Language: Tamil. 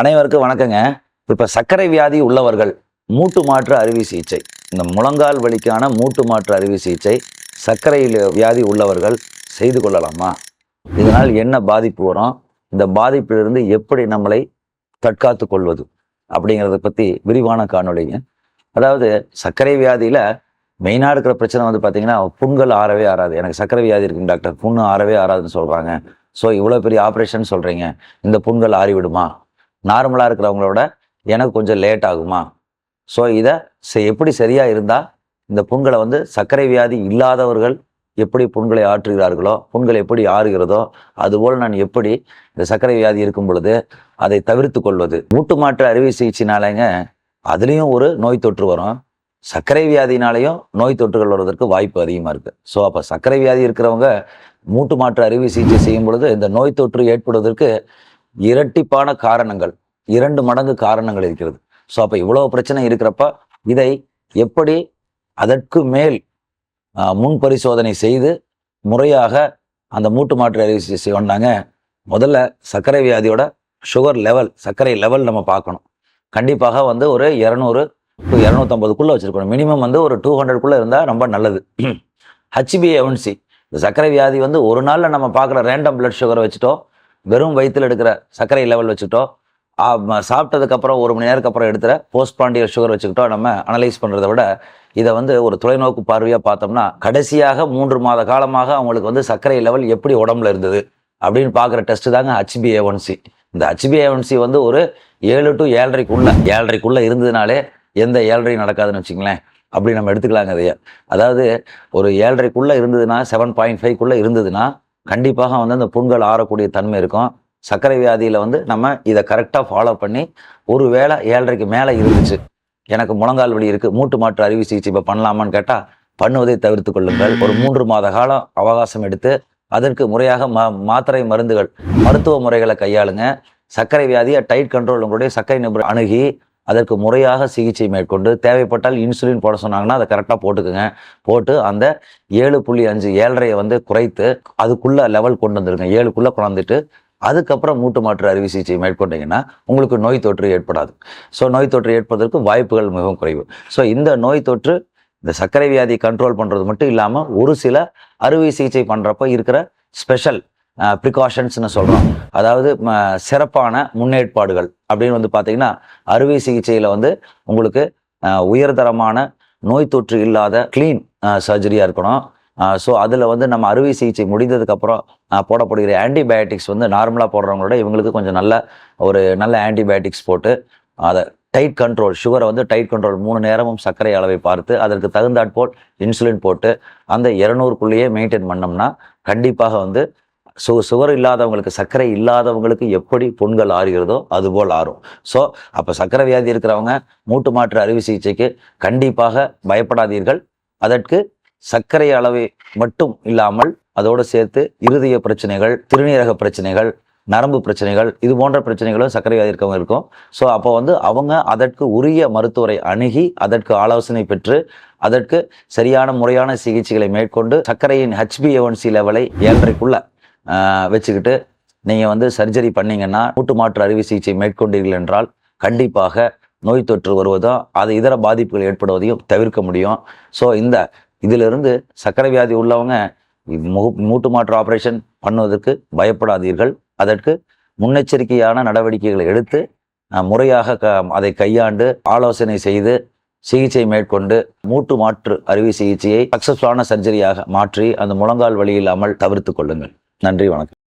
அனைவருக்கும் வணக்கங்க. இப்போ சர்க்கரை வியாதி உள்ளவர்கள் மூட்டு மாற்று அறுவை சிகிச்சை. இந்த முழங்கால் வலிக்கான மூட்டு மாற்று அறுவை சிகிச்சை சர்க்கரை வியாதி உள்ளவர்கள் செய்து கொள்ளலாமா? இதனால் என்ன பாதிப்பு வரும்? இந்த பாதிப்பிலிருந்து எப்படி நம்மளை தற்காத்து கொள்வது? அப்படிங்கிறத பற்றி விரிவான காணொளிங்க. அதாவது சர்க்கரை வியாதியில் மெயினாக இருக்கிற பிரச்சனை வந்து பார்த்தீங்கன்னா புண்கள் ஆறவே ஆறாது. எனக்கு சர்க்கரை வியாதி இருக்குங்க டாக்டர். புண்ணு ஆறவே ஆறாதுன்னு சொல்கிறாங்க ஸோ இவ்வளோ பெரிய ஆப்ரேஷன் சொல்கிறீங்க இந்த புண்கள் ஆறிவிடுமா? நார்மலாக இருக்கிறவங்களோட எனக்கு கொஞ்சம் லேட் ஆகுமா? ஸோ இதை எப்படி சரியாக இருந்தால் இந்த புண்களை வந்து சர்க்கரை வியாதி இல்லாதவர்கள் எப்படி புண்களை ஆற்றுகிறார்களோ புண்கள் எப்படி ஆறுகிறதோ அதுபோல் நான் எப்படி இந்த சர்க்கரை வியாதி இருக்கும் பொழுது அதை தவிர்த்து கொள்வது? மூட்டு மாற்று அறுவை சிகிச்சைனாலேங்க அதுலேயும் ஒரு நோய் தொற்று வரும். சர்க்கரை வியாதினாலையும் நோய் தொற்றுகள் வருவதற்கு வாய்ப்பு அதிகமாக இருக்குது ஸோ அப்போ சர்க்கரை வியாதி இருக்கிறவங்க மூட்டு மாற்று அறுவை சிகிச்சை செய்யும் பொழுது இந்த நோய் தொற்று ஏற்படுவதற்கு இரட்டிப்பான காரணங்கள் இரண்டு மடங்கு காரணங்கள் இருக்கிறது. ஸோ அப்போ இவ்வளோ பிரச்சனை இருக்கிறப்ப இதை எப்படி அதற்கு மேல் முன் பரிசோதனை செய்து முறையாக அந்த மூட்டு மாற்று அறுவை சிகிச்சை முதல்ல சர்க்கரை வியாதியோட சுகர் லெவல் சர்க்கரை லெவல் நம்ம பார்க்கணும். கண்டிப்பாக வந்து ஒரு இரநூறு டு இரநூத்தம்பதுக்குள்ளே வச்சுருக்கணும். மினிமம் வந்து ஒரு டூ ஹண்ட்ரட்குள்ளே இருந்தால் ரொம்ப நல்லது. ஹெச்பிஏஒன்சி இந்த சர்க்கரை வியாதி வந்து ஒரு நாளில் நம்ம பார்க்குற ரேண்டம் பிளட் சுகரை வச்சுட்டோம். வெறும் வயிற்றில் எடுக்கிற சர்க்கரை லெவல் வச்சுட்டோ சாப்பிட்டதுக்கப்புறம் ஒரு மணி நேரத்துக்கு அப்புறம் எடுத்துகிற போஸ்ட் பாண்டியர் சுகர் வச்சுக்கிட்டோ நம்ம அனலைஸ் பண்ணுறத விட இதை வந்து ஒரு தொலைநோக்கு பார்வையாக பார்த்தோம்னா கடைசியாக மூன்று மாத காலமாக அவங்களுக்கு வந்து சர்க்கரை லெவல் எப்படி உடம்புல இருந்தது அப்படின்னு பார்க்குற டெஸ்ட் தாங்க ஹெச்பிஏஒன்சி இந்த ஹெச்பிஏஒன்சி வந்து ஒரு ஏழு டு ஏழரைக்குள்ள ஏழரைக்குள்ளே இருந்ததுனாலே எந்த ஏழரையும் நடக்காதுன்னு வச்சுங்களேன் அப்படி நம்ம எடுத்துக்கலாங்க அதையே அதாவது ஒரு ஏழரைக்குள்ளே இருந்ததுன்னா செவன் பாயிண்ட் ஃபைவ்க்குள்ளே இருந்ததுன்னா கண்டிப்பாக வந்து அந்த புண்கள் ஆறக்கூடிய தன்மை இருக்கும். சர்க்கரை வியாதியில் வந்து நம்ம இதை கரெக்டாக ஃபாலோ பண்ணி ஒரு வேளை ஏழரைக்கு மேலே இருந்துச்சு. எனக்கு முழங்கால் வலி இருக்குது மூட்டு மாற்று அறுவை சிகிச்சை இப்போ பண்ணலாமான்னு கேட்டால் பண்ணுவதை தவிர்த்து கொள்ளுங்கள். ஒரு மூன்று மாத காலம் அவகாசம் எடுத்து அதற்கு முறையாக ம மாத்திரை மருந்துகள் மருத்துவ முறைகளை கையாளுங்க. சர்க்கரை வியாதியை டைட் கண்ட்ரோல் உங்களுடைய சர்க்கரை நிபுணர் அணுகி அதற்கு முறையாக சிகிச்சை மேற்கொண்டு தேவைப்பட்டால் இன்சுலின் போட சொன்னாங்கன்னா அதை கரெக்டாக போட்டுக்குங்க. போட்டு அந்த ஏழு புள்ளி அஞ்சு ஏழரையை வந்து குறைத்து அதுக்குள்ளே லெவல் கொண்டு வந்துருங்க. ஏழுக்குள்ளே குழந்துட்டு அதுக்கப்புறம் மூட்டு மாற்று அறுவை சிகிச்சை மேற்கொண்டீங்கன்னா உங்களுக்கு நோய் தொற்று ஏற்படாது. ஸோ நோய் தொற்று ஏற்பதற்கு வாய்ப்புகள் மிகவும் குறைவு. ஸோ இந்த நோய் தொற்று இந்த சர்க்கரை வியாதி கண்ட்ரோல் பண்ணுறது மட்டும் இல்லாமல் ஒரு சில அறுவை சிகிச்சை பண்ணுறப்ப இருக்கிற ஸ்பெஷல் ப்ரிகாஷன்ஸ்னு சொல்கிறோம் அதாவது ம, சிறப்பான முன்னேற்பாடுகள் அப்படின்னு வந்து பார்த்தீங்கன்னா அறுவை சிகிச்சையில் வந்து உங்களுக்கு உயர்தரமான நோய் தொற்று இல்லாத க்ளீன் சர்ஜரியாக இருக்கணும். ஸோ அதில் வந்து நம்ம அறுவை சிகிச்சை முடிந்ததுக்கப்புறம் போடப்படுகிற ஆன்டிபயோட்டிக்ஸ் வந்து நார்மலாக போடுறவங்களோட இவங்களுக்கு கொஞ்சம் நல்ல ஒரு நல்ல ஆன்டிபயோட்டிக்ஸ் போட்டு அதை டைட் கண்ட்ரோல் சுகரை வந்து டைட் கண்ட்ரோல் மூணு நேரமும் சர்க்கரை அளவை பார்த்து அதற்கு தகுந்தாற்போல் இன்சுலின் போட்டு அந்த இரநூறுக்குள்ளேயே மெயின்டைன் பண்ணோம்னா கண்டிப்பாக வந்து சு சுகர் இல்லாதவங்களுக்கு சர்க்கரை இல்லாதவங்களுக்கு எப்படி புண்கள் ஆறுகிறதோ அதுபோல் ஆறும். ஸோ அப்போ சர்க்கரை வியாதி இருக்கிறவங்க மூட்டு மாற்று அறுவை சிகிச்சைக்கு கண்டிப்பாக பயப்படாதீர்கள். அதற்கு சர்க்கரை அளவை மட்டும் இல்லாமல் அதோடு சேர்த்து இருதய பிரச்சனைகள் திருநீரக பிரச்சனைகள் நரம்பு பிரச்சனைகள் இது போன்ற பிரச்சனைகளும் சர்க்கரை வியாதி இருக்கவங்க இருக்கும். ஸோ அப்போ வந்து அவங்க அதற்கு உரிய மருத்துவரை அணுகி அதற்கு ஆலோசனை பெற்று அதற்கு சரியான முறையான சிகிச்சைகளை மேற்கொண்டு சர்க்கரையின் ஹெச்பிஎன்சி லெவலை ஏழரைக்குள்ள வச்சுக்கிட்டு நீங்கள் வந்து சர்ஜரி பண்ணீங்கன்னா மூட்டு மாற்று அறுவை சிகிச்சை மேற்கொண்டீர்கள் என்றால் கண்டிப்பாக நோய் தொற்று வருவதும் அது இதர பாதிப்புகள் ஏற்படுவதையும் தவிர்க்க முடியும். ஸோ இந்த இதிலிருந்து சர்க்கரை வியாதி உள்ளவங்க மூட்டு மாற்று ஆப்ரேஷன் பண்ணுவதற்கு பயப்படாதீர்கள். அதற்கு முன்னெச்சரிக்கையான நடவடிக்கைகளை எடுத்து முறையாக க அதை கையாண்டு ஆலோசனை செய்து சிகிச்சை மேற்கொண்டு மூட்டு மாற்று அறுவை சிகிச்சையை சக்சஸ்ஃபுல்லான சர்ஜரியாக மாற்றி அந்த முழங்கால் வழி இல்லாமல் தவிர்த்து கொள்ளுங்கள். நன்றி வணக்கம்.